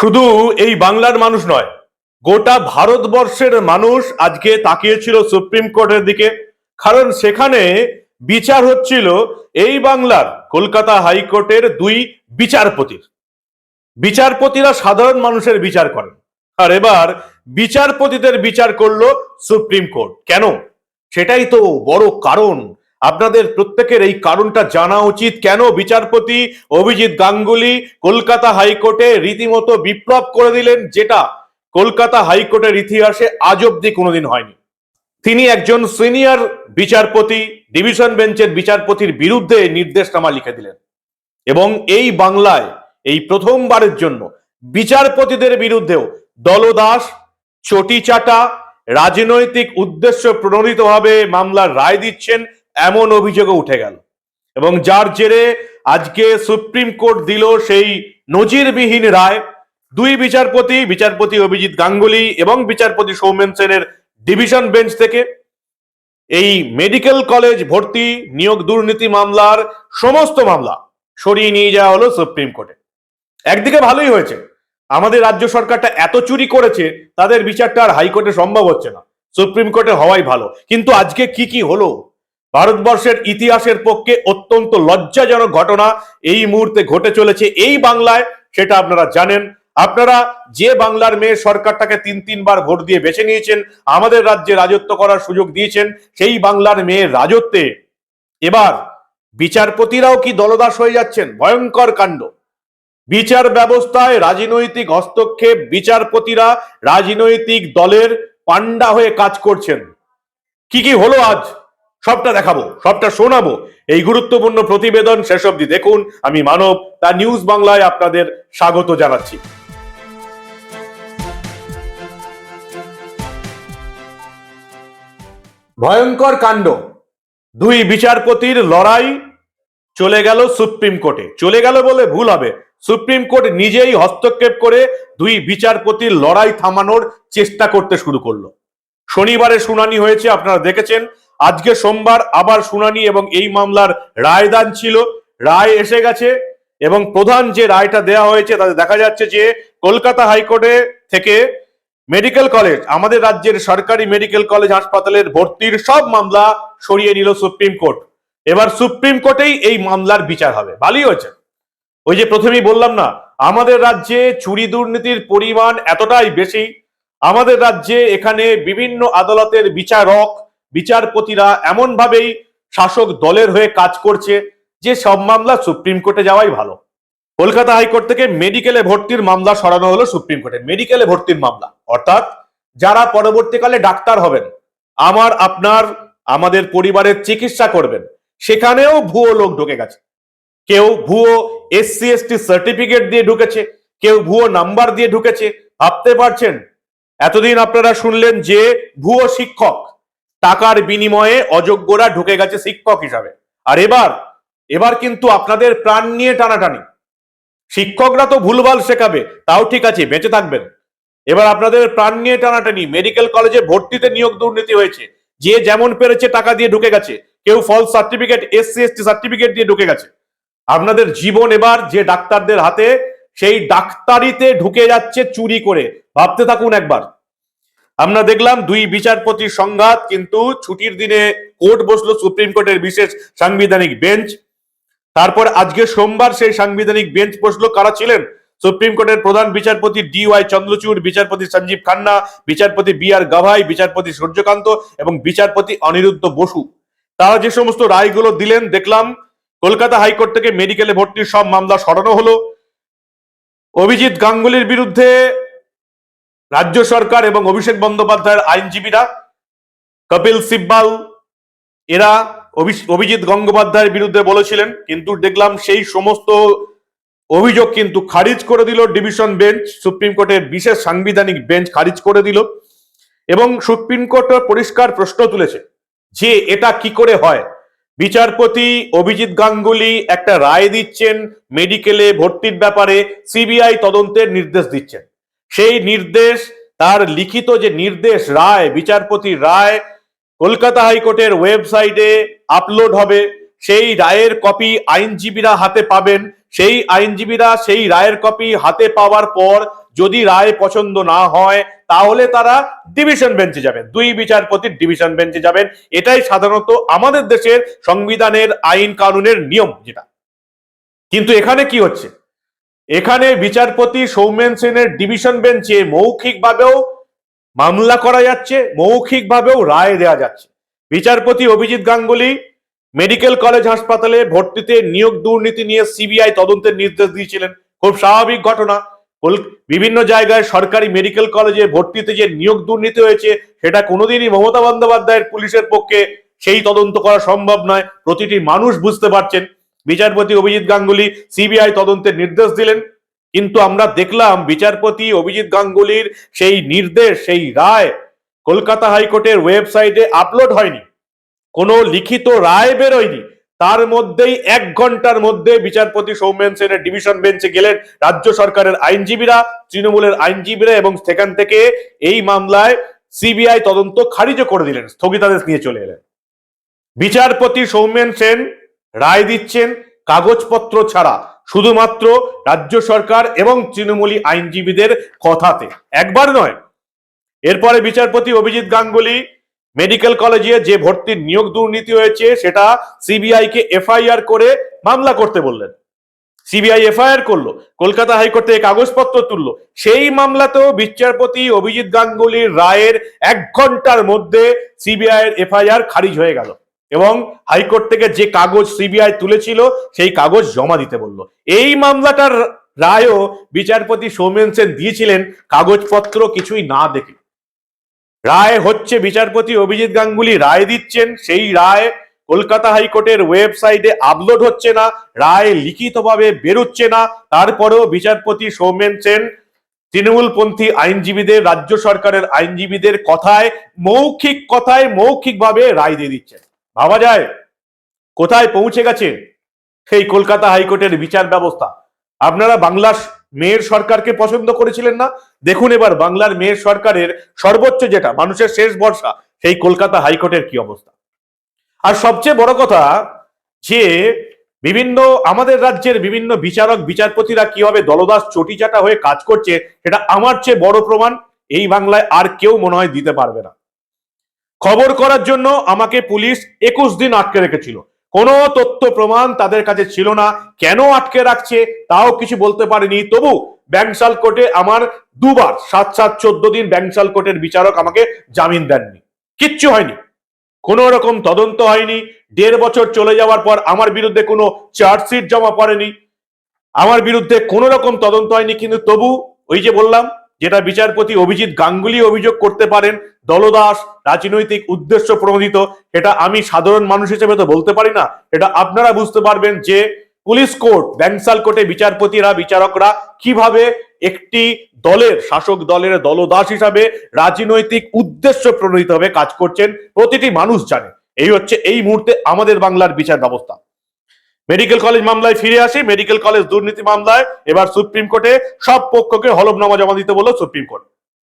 শুধু এই বাংলার মানুষ নয়, গোটা ভারতবর্ষের মানুষ আজকে তাকিয়েছিল সুপ্রিম কোর্টের দিকে। কারণ সেখানে বিচার হচ্ছিল এই বাংলার কলকাতা হাইকোর্টের দুই বিচারপতির। বিচারপতিরা সাধারণ মানুষের বিচার করেন। আর এবার বিচারপতিদের বিচার করল সুপ্রিম কোর্ট। কেন? সেটাই তো বড় কারণ। আপনাদের প্রত্যেকের এই কারণটা জানা উচিত। কেন বিচারপতি অভিজিৎ গাঙ্গুলি কলকাতা হাইকোর্টে রীতিমতো বিপ্লব করে দিলেন, যেটা কলকাতা হাইকোর্টের ইতিহাসে আজ অব্দি কোনোদিন হয়নি। তিনি একজন সিনিয়র বিচারপতি, ডিভিশন বেঞ্চের বিচারপতির বিরুদ্ধে নির্দেশনামা লিখে দিলেন। এবং এই বাংলায়, এই প্রথমবারের জন্য বিচারপতিদের বিরুদ্ধেও দলদাস, চটিচাটা, রাজনৈতিক উদ্দেশ্য প্রণোদিতভাবে মামলার রায় দিচ্ছেন এমন অভিযোগও উঠে গেল। এবং যার জেরে আজকে সুপ্রিম কোর্ট দিল সেই নজিরবিহীন রায়। দুই বিচারপতি বিচারপতি অভিজিৎ গাঙ্গুলি এবং বিচারপতি সৌমেন সেনের ডিভিশন বেঞ্চ থেকে এই মেডিকেল কলেজ ভর্তি, নিয়োগ দুর্নীতি মামলার সমস্ত মামলা সরিয়ে নিয়ে যাওয়া হলো সুপ্রিম কোর্টে। একদিকে ভালোই হয়েছে, আমাদের রাজ্য সরকারটা এত চুরি করেছে, তাদের বিচারটা আর হাইকোর্টে সম্ভব হচ্ছে না। সুপ্রিম কোর্টে হওয়াই ভালো। কিন্তু আজকে কি কি হলো? ভারতবর্ষের ইতিহাসের পক্ষে অত্যন্ত লজ্জাজনক ঘটনা এই মুহূর্তে ঘটে চলেছে এই বাংলায়, সেটা আপনারা জানেন। আপনারা যে বাংলার মেয়ে সরকারটাকে তিন তিনবার ভোট দিয়ে বেছে নিয়েছেন, আমাদের রাজ্যে রাজত্ব করার সুযোগ দিয়েছেন, সেই বাংলার মেয়ের রাজত্বে এবার বিচারপতিরাও কি দলদাস হয়ে যাচ্ছেন? ভয়ঙ্কর কাণ্ড। বিচার ব্যবস্থায় রাজনৈতিক হস্তক্ষেপ, বিচারপতিরা রাজনৈতিক দলের পান্ডা হয়ে কাজ করছেন। কি কি হলো আজ? সবটা দেখাবো, সবটা শোনাবো। এই গুরুত্বপূর্ণ প্রতিবেদন শেষ অবধি দেখুন। আমি মানব তা নিউজ বাংলায় আপনাদের স্বাগত জানাচ্ছি। ভয়ঙ্কর কাণ্ড। দুই বিচারপতির লড়াই চলে গেল সুপ্রিম কোর্টে। চলে গেল বলে ভুল হবে। সুপ্রিম কোর্ট নিজেই হস্তক্ষেপ করে দুই বিচারপতির লড়াই থামানোর চেষ্টা করতে শুরু করল। শনিবারে শুনানি হয়েছে, আপনারা দেখেছেন। আজকে সোমবার আবার শুনানি এবং এই মামলার রায়দান ছিল। রায় এসে গেছে এবং প্রধান যে রায়টা দেওয়া হয়েছে তাতে দেখা যাচ্ছে যে কলকাতা হাইকোর্টে থেকে মেডিকেল কলেজ, আমাদের রাজ্যের সরকারি মেডিকেল কলেজ হাসপাতালের ভর্তির সব মামলা সরিয়ে নিল সুপ্রিম কোর্ট। এবার সুপ্রিম কোর্টেই এই মামলার বিচার হবে। ভালোই হয়েছে। ওই যে প্রথমেই বললাম না, আমাদের রাজ্যে চুরি দুর্নীতির পরিমাণ এতটাই বেশি, আমাদের রাজ্যে এখানে বিভিন্ন আদালতের বিচারক বিচারপতিরা এমন ভাবেই শাসক দলের হয়ে কাজ করছে যে সব মামলা সুপ্রিম কোর্টে যাওয়াই ভালো। কলকাতা হাইকোর্ট থেকে মেডিকেলে ভর্তির মামলা সরানো হলো সুপ্রিম কোর্টে, মেডিকেলে ভর্তির মামলা। অর্থাৎ যারা পরবর্তীকালে ডাক্তার হবেন, আমার, আপনার, আমাদের পরিবারের চিকিৎসা করবেন, সেখানেও ভুয়ো লোক ঢুকে গেছে। কেউ ভুয়ো এসসি, এসটি সার্টিফিকেট দিয়ে ঢুকেছে, কেউ ভুয়ো নাম্বার দিয়ে ঢুকেছে, ভাবতে পারছেন? এতদিন আপনারা শুনলেন যে ভুয়ো শিক্ষক। টাকার বিনিময়ে অযোগ্যরা ঢুকে গেছে শিক্ষক হিসাবে। আর এবার এবার কিন্তু আপনাদের প্রাণ নিয়ে টানাটানি। শিক্ষকরা তো ভুলভাল শেখাবে, তাও ঠিক আছে, বেঁচে থাকবেন। এবার আপনাদের প্রাণ নিয়ে টানাটানি, মেডিকেল কলেজে ভর্তিতে নিয়োগ দুর্নীতি হয়েছে। যে যেমন পেরেছে টাকা দিয়ে ঢুকে গেছে, কেউ false certificate SC ST certificate দিয়ে ঢুকে গেছে। আপনাদের জীবন এবার যে ডাক্তারদের হাতে, সেই ডাক্তারিতে ঢুকে যাচ্ছে চুরি করে। ভাবতে থাকুন একবার। আমরা দেখলাম দুই বিচারপতির সংঘাত, কিন্তু ছুটির দিনে কোর্ট বসল সুপ্রিম কোর্টের বিশেষ সাংবিধানিক বেঞ্চ। তারপর আজকে সোমবার সেই সাংবিধানিক বেঞ্চ বসল কারা ছিলেন? সুপ্রিম কোর্টের প্রধান বিচারপতি ডি ওয়াই চন্দ্রচূড়, বিচারপতি সঞ্জীব খান্না, বিচারপতি বি আর গাভাই, বিচারপতি সূর্যকান্ত এবং বিচারপতি অনিরুদ্ধ বসু। তারা যে সমস্ত রায়গুলো দিলেন, দেখলাম কলকাতা হাইকোর্ট থেকে মেডিকেলে ভর্তির সব মামলা সরানো হলো। অভিজিৎ গাঙ্গুলির বিরুদ্ধে রাজ্য সরকার এবং অভিষেক বন্দ্যোপাধ্যায়ের আইনজীবীরা, কপিল সিব্বাল, এরা অভি- অভিজিৎ গঙ্গোপাধ্যায়ের বিরুদ্ধে বলেছিলেন, কিন্তু দেখলাম সেই সমস্ত অভিযোগ কিন্তু খারিজ করে দিল ডিভিশন বেঞ্চ, সুপ্রিম কোর্টের বিশেষ সাংবিধানিক বেঞ্চ খারিজ করে দিল এবং সুপ্রিম কোর্ট পরিষ্কার প্রশ্ন তুলেছে যে এটা কি করে হয়। বিচারপতি অভিজিৎ গাঙ্গুলি একটা রায় দিচ্ছেন, মেডিকেলে ভর্তির ব্যাপারে সিবিআই তদন্তের নির্দেশ দিচ্ছেন। সেই নির্দেশ, তার লিখিত যে নির্দেশ রায়, বিচারপতি রায়, কলকাতা হাইকোর্টের ওয়েবসাইটে আপলোড হবে। সেই রায়ের কপি আইনজীবীরা হাতে পাবেন। সেই আইনজীবীরা সেই রায়ের কপি হাতে পাওয়ার পর যদি রায় পছন্দ না হয়, তাহলে তারা ডিভিশন বেঞ্চে যাবেন। দুই বিচারপতির ডিভিশন বেঞ্চে যাবেন। এটাই সাধারণত আমাদের দেশের সংবিধানের আইন কানুনের নিয়ম যেটা। কিন্তু এখানে কি হচ্ছে? এখানে বিচারপতি সৌমেন সেনের ডিভিশন বেঞ্চে মৌখিকভাবেও মামলা করা যাচ্ছে, মৌখিকভাবেও রায় দেওয়া যাচ্ছে। বিচারপতি অভিজিৎ গাঙ্গুলি মেডিকেল কলেজ হাসপাতালে ভর্তিতে নিয়োগ দুর্নীতি নিয়ে সিবিআই তদন্তের নির্দেশ দিয়েছিলেন। খুব স্বাভাবিক ঘটনা। বিভিন্ন জায়গায় সরকারি মেডিকেল কলেজে ভর্তিতে যে নিয়োগ দুর্নীতি হয়েছে, সেটা কোনোদিনই মমতা বন্দ্যোপাধ্যায়ের পুলিশের পক্ষে সেই তদন্ত করা সম্ভব নয়। প্রতিটি মানুষ বুঝতে পারছেন। বিচারপতি অভিজিৎ গাঙ্গুলি সিবিআই তদন্তের নির্দেশ দিলেন। কিন্তু আমরা দেখলাম বিচারপতি অভিজিৎ গাঙ্গুলির সেই নির্দেশ, সেই রায় কলকাতা হাইকোর্টের ওয়েবসাইটে আপলোড হয়নি। কোনো লিখিত রায় বেরোয়নি। তার মধ্যেই এক ঘণ্টার মধ্যে বিচারপতি সৌমেন সেনের ডিভিশন বেঞ্চে গেলেন রাজ্য সরকারের আইনজীবীরা, তৃণমূলের আইনজীবীরা এবং সেখান থেকে এই মামলায় সিবিআই তদন্ত খারিজ করে দিলেন, স্থগিতাদেশ নিয়ে চলে এলেন। বিচারপতি সৌমেন সেন রায় দিচ্ছেন কাগজপত্র ছাড়া, শুধুমাত্র রাজ্য সরকার এবং তৃণমূলী আইনজীবীদের কথাতে। একবার নয়, এরপরে বিচারপতি অভিজিৎ গাঙ্গুলি মেডিকেল কলেজে যে ভর্তির নিয়োগ দুর্নীতি হয়েছে, সেটা সিবিআই কে এফআইআর করে মামলা করতে বললেন। সিবিআই এফআইআর করল, কলকাতা হাইকোর্ট কাগজপত্র তুললো। সেই মামলাতেও বিচারপতি অভিজিৎ গাঙ্গুলির রায়ের এক ঘণ্টার মধ্যে সিবিআই এর এফআইআর খারিজ হয়ে গেল। এবং হাইকোর্ট থেকে যে কাগজ সিবিআই তুলেছিল, সেই কাগজ জমা দিতে বলল। এই মামলাটার রায়ও বিচারপতি সৌমেন সেন দিয়েছিলেন, কাগজপত্র কিছুই না দেখে। রায় হচ্ছে বিচারপতি অভিজিৎ গাঙ্গুলি রায় দিচ্ছেন, সেই রায় কলকাতা হাইকোর্টের ওয়েবসাইটে আপলোড হচ্ছে না, রায় লিখিতভাবে বেরোচ্ছে না। তারপরেও বিচারপতি সৌমেন সেন তৃণমূলপন্থী আইনজীবীদের, রাজ্য সরকারের আইনজীবীদের কথায়, মৌখিক কথায় মৌখিকভাবে রায় দিয়ে দিচ্ছেন। ভাবা যায়। কোথায় পৌঁছে গেছে সেই কলকাতা হাইকোর্টের বিচার ব্যবস্থা? আপনারা বাংলার মেয়ের সরকারকে পছন্দ করেছিলেন না? দেখুন এবার বাংলার মেয়ের সরকারের সর্বোচ্চ যেটা, মানুষের শেষ ভরসা, সেই কলকাতা হাইকোর্টের কি অবস্থা? আর সবচেয়ে বড় কথা যে বিভিন্ন আমাদের রাজ্যের বিভিন্ন বিচারক, বিচারপতিরা কীভাবে দলদাস চটিচাটা হয়ে কাজ করছে, সেটা আমার চেয়ে বড় প্রমাণ, এই বাংলায় আর কেউ মনে হয় দিতে পারবে না। খবর করার জন্য আমাকে পুলিশ একুশ দিন আটকে রেখেছিল। কোনো তথ্য প্রমাণ তাদের কাছে ছিল না। কেন আটকে রাখছে তাও কিছু বলতে পারেনি। তবু ব্যাংশাল কোর্টে আমার দুবার সাত সাত চোদ্দ দিন ব্যাংশাল কোর্টের বিচারক আমাকে জামিন দেননি। কিচ্ছু হয়নি। কোনো রকম তদন্ত হয়নি। দেড় বছর চলে যাওয়ার পর আমার বিরুদ্ধে কোনো চার্জশিট জমা পড়েনি। আমার বিরুদ্ধে কোনো রকম তদন্ত হয়নি। কিন্তু তবু ওই যে বললাম যেটা বিচারপতি অভিজিৎ গাঙ্গুলি অভিযোগ করতে পারেন, দলদাস রাজনৈতিক উদ্দেশ্য প্রণোদিত এটা আমি সাধারণ মানুষ হিসেবে তো বলতে পারি না এটা আপনারা বুঝতে পারবেন যে পুলিশ কোর্ট, ব্যাংসাল কোর্টে বিচারপতিরা, বিচারকরা কীভাবে একটি দলের, শাসক দলের দলদাস হিসাবে রাজনৈতিক উদ্দেশ্য প্রণোদিতভাবে কাজ করছেন, প্রতিটি মানুষ জানে। এই হচ্ছে এই মুহূর্তে আমাদের বাংলার বিচার ব্যবস্থা। মেডিকেল কলেজ মামলায় ফিরে আসি, মেডিকেল কলেজ দুর্নীতি মামলায় এবার সুপ্রিম কোর্টে সব পক্ষকে হলফনামা জমা দিতে বলল সুপ্রিম কোর্ট।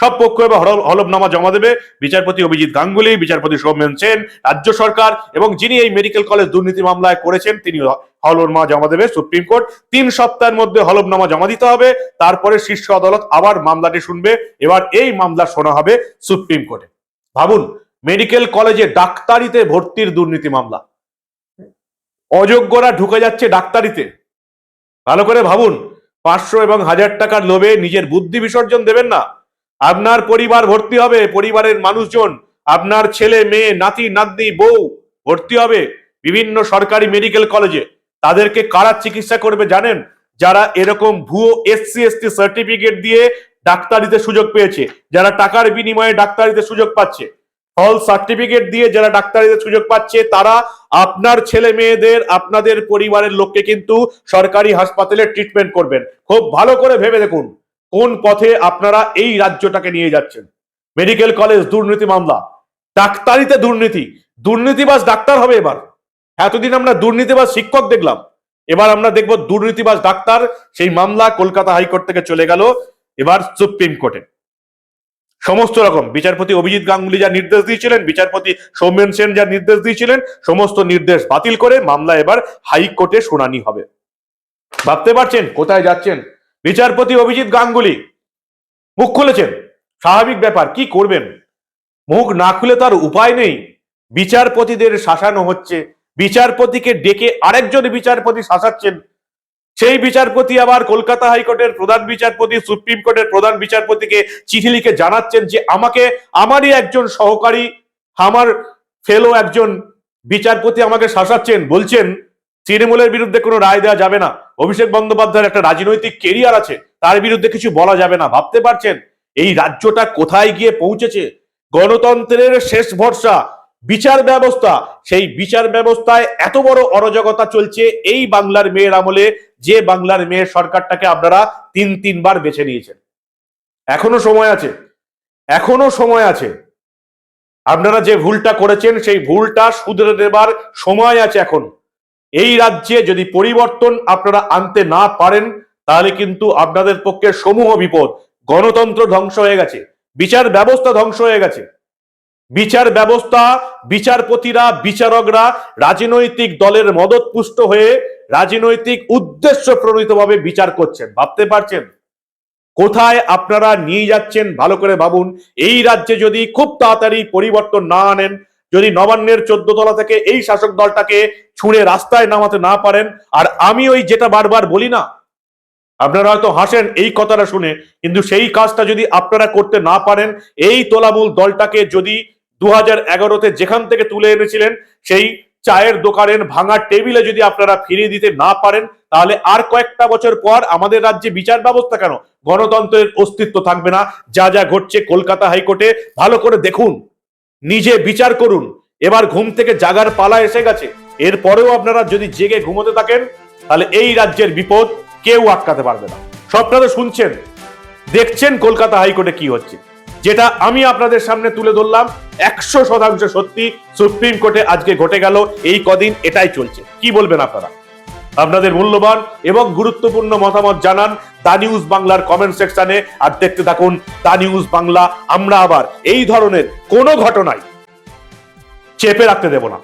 সব পক্ষ এবার হল- হলফনামা জমা দেবে। বিচারপতি অভিজিৎ গাঙ্গুলি, বিচারপতি সৌমেন সেন, রাজ্য সরকার এবং যিনি এই মেডিকেল কলেজ দুর্নীতি মামলায় করেছেন তিনি হলফনামা জমা দেবে সুপ্রিম কোর্ট। তিন সপ্তাহের মধ্যে হলফনামা জমা দিতে হবে। তারপরে শীর্ষ আদালত আবার মামলাটি শুনবে। এবার এই মামলা শোনা হবে সুপ্রিম কোর্টে। ভাবুন, মেডিকেল কলেজে ডাক্তারিতে ভর্তির দুর্নীতি মামলা। অযোগ্যরা ঢুকে যাচ্ছে ডাক্তারিতে। ভালো করে ভাবুন, পাঁচশো এবং হাজার টাকার লোভে নিজের বুদ্ধি বিসর্জন দেবেন না। আপনার পরিবার ভর্তি হবে, পরিবারের মানুষজন, আপনার ছেলে, মেয়ে, নাতি, নাতনি, বউ ভর্তি হবে বিভিন্ন সরকারি মেডিকেল কলেজে। তাদেরকে কারা চিকিৎসা করবে জানেন? যারা এরকম ভুয়ো এসসি এসটি সার্টিফিকেট দিয়ে ডাক্তারিতে সুযোগ পেয়েছে, যারা টাকার বিনিময়ে ডাক্তারিতে সুযোগ পাচ্ছে। ফল সার্টিফিকেট দিয়ে যারা ডাক্তারিদের সুযোগ পাচ্ছে, তারা আপনার ছেলে মেয়েদের, আপনাদের পরিবারের লোককে কিন্তু সরকারি হাসপাতালে ট্রিটমেন্ট করবেন। খুব ভালো করে ভেবে দেখুন কোন পথে আপনারা এই রাজ্যটাকে নিয়ে যাচ্ছেন। মেডিকেল কলেজ, দুর্নীতি মামলা, ডাক্তারিতে দুর্নীতি, দুর্নীতিবাজ ডাক্তার হবে এবার। এতদিন আমরা দুর্নীতিবাজ শিক্ষক দেখলাম, এবার আমরা দেখব দুর্নীতিবাজ ডাক্তার সেই মামলা কলকাতা হাইকোর্ট থেকে চলে গেল, এবার সুপ্রিম কোর্টে। সমস্ত রকম। বিচারপতি অভিজিৎ গাঙ্গুলি যা নির্দেশ দিয়েছিলেন, বিচারপতি সৌমেন সেন যা নির্দেশ দিয়েছিলেন, সমস্ত নির্দেশ বাতিল করে মামলা এবার হাইকোর্টে শুনানি হবে। ভাবতে পারছেন কোথায় যাচ্ছেন? বিচারপতি অভিজিৎ গাঙ্গুলি, মুখ খুলেছেন? স্বাভাবিক ব্যাপার, কি করবেন? মুখ না খুলে তার উপায় নেই। বিচারপতিদের শাসানো হচ্ছে। বিচারপতিকে ডেকে আরেকজন বিচারপতি শাসাচ্ছেন। সেই বিচারপতি আবার কলকাতা হাইকোর্টের প্রধান বিচারপতি, সুপ্রিম কোর্টের প্রধান বিচারপতিকে চিঠি লিখে জানাচ্ছেন যে আমাকে, আমারই একজন সহকারী, আমার ফেলো একজন বিচারপতি আমাকে শাসাচ্ছেন, বলছেন, তৃণমূলের বিরুদ্ধে কোনো রায় দেওয়া যাবে না। অভিষেক বন্দ্যোপাধ্যায়ের একটা রাজনৈতিক কেরিয়ার আছে, তার বিরুদ্ধে কিছু বলা যাবে না। ভাবতে পারছেন, এই রাজ্যটা কোথায় গিয়ে পৌঁছেছে? গণতন্ত্রের শেষ ভরসা, বিচার ব্যবস্থা, সেই বিচার ব্যবস্থায় এত বড় অরাজকতা চলছে, এই বাংলার মেয়ের আমলে যে বাংলার মেয়ের সরকারটাকে আপনারা তিন তিনবার বেছে নিয়েছেন। এখনও সময় আছে, এখনও সময় আছে। আপনারা যে ভুলটা করেছেন, সেই ভুলটা শুধরে দেবার সময় আছে এখন। এই রাজ্যে যদি পরিবর্তন আপনারা আনতে না পারেন, তাহলে কিন্তু আপনাদের পক্ষে সমূহ বিপদ। গণতন্ত্র ধ্বংস হয়ে গেছে, বিচার ব্যবস্থা ধ্বংস হয়ে গেছে। বিচার ব্যবস্থা, বিচারপতিরা, বিচারকরা রাজনৈতিক দলের মদতপুষ্ট হয়ে রাজনৈতিক উদ্দেশ্য প্রণীতভাবে বিচার করছেন। ভাবতে পারছেন? কোথায় আপনারা নিয়ে যাচ্ছেন? ভালো করে ভাবুন। এই রাজ্যে যদি খুব তাড়াতাড়ি পরিবর্তন না আনেন, যদি নবান্নের চোদ্দ তলা থেকে এই শাসক দলটাকে ছুঁড়ে রাস্তায় নামাতে না পারেন, আর আমি ওই যেটা বারবার বলি না, আপনারা হয়তো হাসেন এই কথাটা শুনে, কিন্তু সেই কাজটা যদি আপনারা করতে না পারেন, এই তোলামূল দলটাকে যদি দু হাজার এগারোতে যেখান থেকে তুলে এনেছিলেন, সেই চায়ের দোকানের ভাঙা টেবিলে যদি আপনারা ফিরিয়ে দিতে না পারেন, তাহলে আর কয়েকটা বছর পর আমাদের রাজ্যে বিচার ব্যবস্থা কেন? গণতন্ত্রের অস্তিত্ব থাকবে না, যা যা ঘটছে কলকাতা হাইকোর্টে, ভালো করে দেখুন, নিজে বিচার করুন। এবার ঘুম থেকে জাগার পালা এসে গেছে। এরপরেও আপনারা যদি জেগে ঘুমোতে থাকেন, তাহলে এই রাজ্যের বিপদ কেউ আটকাতে পারবে না। সবটা তো শুনছেন, দেখছেন কলকাতা হাইকোর্টে কি হচ্ছে। যেটা আমি আপনাদের সামনে তুলে ধরলাম, একশো শতাংশ সত্যি সুপ্রিম কোর্টে আজকে ঘটে গেল, এই কদিন এটাই চলছে। কি বলবেন আপনারা? আপনাদের মূল্যবান এবং গুরুত্বপূর্ণ মতামত জানান তা নিউজ বাংলার কমেন্ট সেকশনে, আর দেখতে থাকুন তা নিউজ বাংলা। আমরা আবার এই ধরনের কোনো ঘটনায় চেপে রাখতে দেব না।